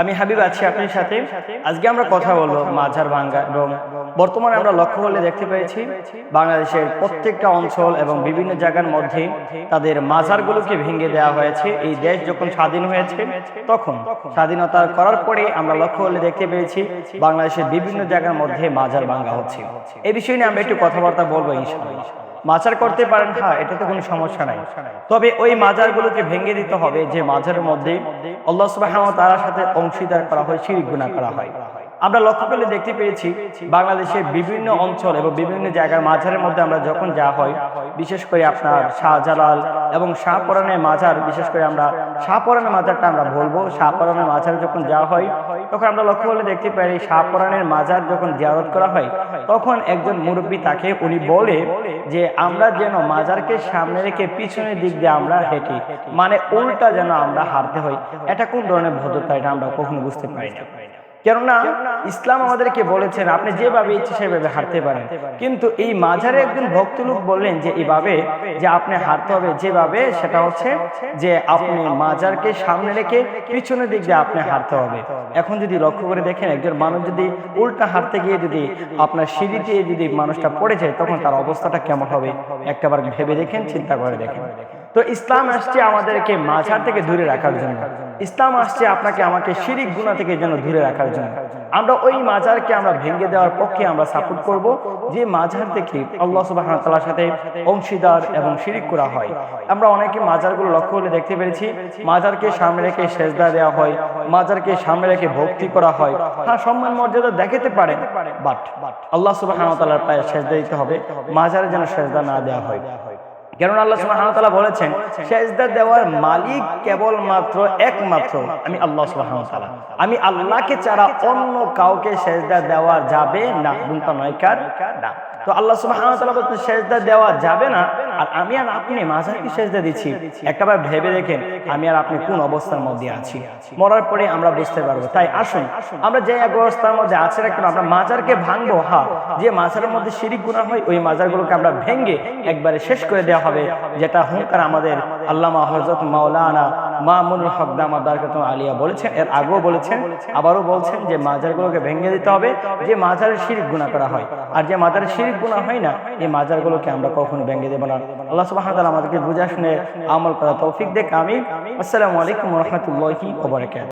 আমি হাবিব আছি আপনার সাথে। আজকে আমরা কথা বলব মাঝার ভাঙ্গা এবং বর্তমানে আমরা লক্ষ্য করলে দেখতে পেয়েছি বাংলাদেশের প্রত্যেকটা অঞ্চল এবং বিভিন্ন জায়গার মধ্যে তাদের মাজারগুলোকে ভেঙে দেওয়া হয়েছে। এই দেশ যখন স্বাধীন হয়েছে, তখন স্বাধীনতা করার পরে আমরা লক্ষ্য করলে দেখতে পেয়েছি বাংলাদেশের বিভিন্ন জায়গার মধ্যে মাজার ভাঙ্গা হচ্ছে। এই বিষয় নিয়ে আমরা একটু কথাবার্তা বলব ইনশাআল্লাহ। মাজার করতে পারেন হ্যাঁ এটাতে কোনো সমস্যা নাই। তবে ওই মাজারগুলোকে ভেঙে দিতে হবে, যে মাজারের মধ্যে আল্লাহ সুবাহ তার সাথে অংশীদার করা হয়, শিরিক গুণা করা হয়। আমরা লক্ষ্য করলে দেখতে পেয়েছি বাংলাদেশের বিভিন্ন অঞ্চল এবং বিভিন্ন জায়গার মাঝারের মধ্যে আমরা যখন যা হয়, বিশেষ করে আপনার শাহজালাল এবং শাহপরানের মাজার বিশেষ করে আমরা শাহপরানের মাজারটা আমরা বলব, শাহপরানের মাজার যখন যাওয়া হয়, তখন আমরা লক্ষ্য করলে দেখতে পাই শাহপরানের মাজার যখন জিয়ারত করা হয়, তখন একজন মুরব্বী তাকে উনি বলে যে, আমরা যেন মাজারকে সামনে রেখে পিছনের দিক দিয়ে আমরা হেঁটি মানে উল্টা যেন আমরা হারতে হই এটা কোন ধরনের ভদ্রতা, এটা আমরা কখনো বুঝতে পারি না। কেননা ইসলাম আমাদেরকে বলেছেন আপনি যেভাবে ইচ্ছে সেভাবে হারতে পারেন। কিন্তু এই মাঝারে একজন ভক্ত লোক বললেন যে এইভাবে যে আপনি হারতে হবে যেভাবে সেটা হচ্ছে যে আপনি মাজারকে সামনে রেখে পিছনের দিক দিয়ে আপনি হারতে হবে। এখন যদি লক্ষ্য করে দেখেন একজন মানুষ যদি উল্টা হারতে গিয়ে যদি আপনার সিঁড়িতে যদি মানুষটা পড়ে যায় তখন তার অবস্থাটা কেমন হবে? একটাবার ভেবে দেখেন চিন্তা করে দেখেন। তো ইসলাম আসছে আমাদেরকে মাঝার থেকে দূরে রাখার জন্য ইসলাম আসছে আপনাকে আমাকে শিরিক গুণা থেকে যেন দূরে রাখার জন্য। আমরা ওই মাজারকে আমরা ভেঙে দেওয়ার পক্ষে আমরা সাপোর্ট করব, যে মাজার থেকে আল্লাহ সুবাহ তাআলার সাথে অংশীদার এবং শিরিক করা হয়। আমরা অনেকে মাজারগুলো লক্ষ্য করে দেখতে পেরেছি, মাজারকে সামনে রেখে সেজদা দেওয়া হয়, মাজারকে সামনে রেখে ভক্তি করা হয়। হ্যাঁ সম্মান মর্যাদা দেখাতে পারে বাট আল্লাহ সুবাহ তাআলার পায়ে সেজদা দিতে হবে, মাজারে যেন সেজদা না দেওয়া হয়। কেননা আল্লাহ সুবহানাহু ওয়া তাআলা বলেছেন সেজদা দেওয়ার মালিক কেবলমাত্র একমাত্র আমি আল্লাহ সুবহানাহু ওয়া তাআলা। আমি আল্লাহকে ছাড়া অন্য কাউকে সেজদা দেওয়া যাবে না দুনটা নয় কার? না। তো আল্লাহ সুবহানাহু ওয়া তাআলা সেজদা দেওয়া যাবে না আর আমি আর আপনি মাঝারকে সেজদা দিচ্ছি। একটাবার ভেবে দেখেন আমি আর আপনি কোন অবস্থার মধ্যে আছি। মরার পরে আমরা বুঝতে পারব। তাই আসুন, আমরা যে এক অবস্থার মধ্যে আছে না আমরা মাজারকে ভাঙবো, হা। যে মাজারের মধ্যে শিরিক গুণা হয়, ওই মাজারগুলোকে আমরা ভেঙে একবারে শেষ করে দেওয়া হবে, যেটা হুঙ্কার আমাদের আল্লামা হজরত মাওলানা মামুনুল হক দামা বারকাতুম আলিয়া বলেছেন, এর আগেও বলেছেন, আবারও বলছেন যে মাজারগুলোকে ভেঙে দিতে হবে, যে মাজারের শিরিক গুণা করা হয়। আর যে মাজারের শিরিক গুণা হয় না, এই মাজারগুলোকে আমরা কখনো ভেঙে দেবো না। আল্লাহ সুবাহ আমাদেরকে বুঝা শুনে আমল করা তৌফিক দেখ আমি আসসালামু আলাইকুম রহমতুল্লাহি ওবরাকাত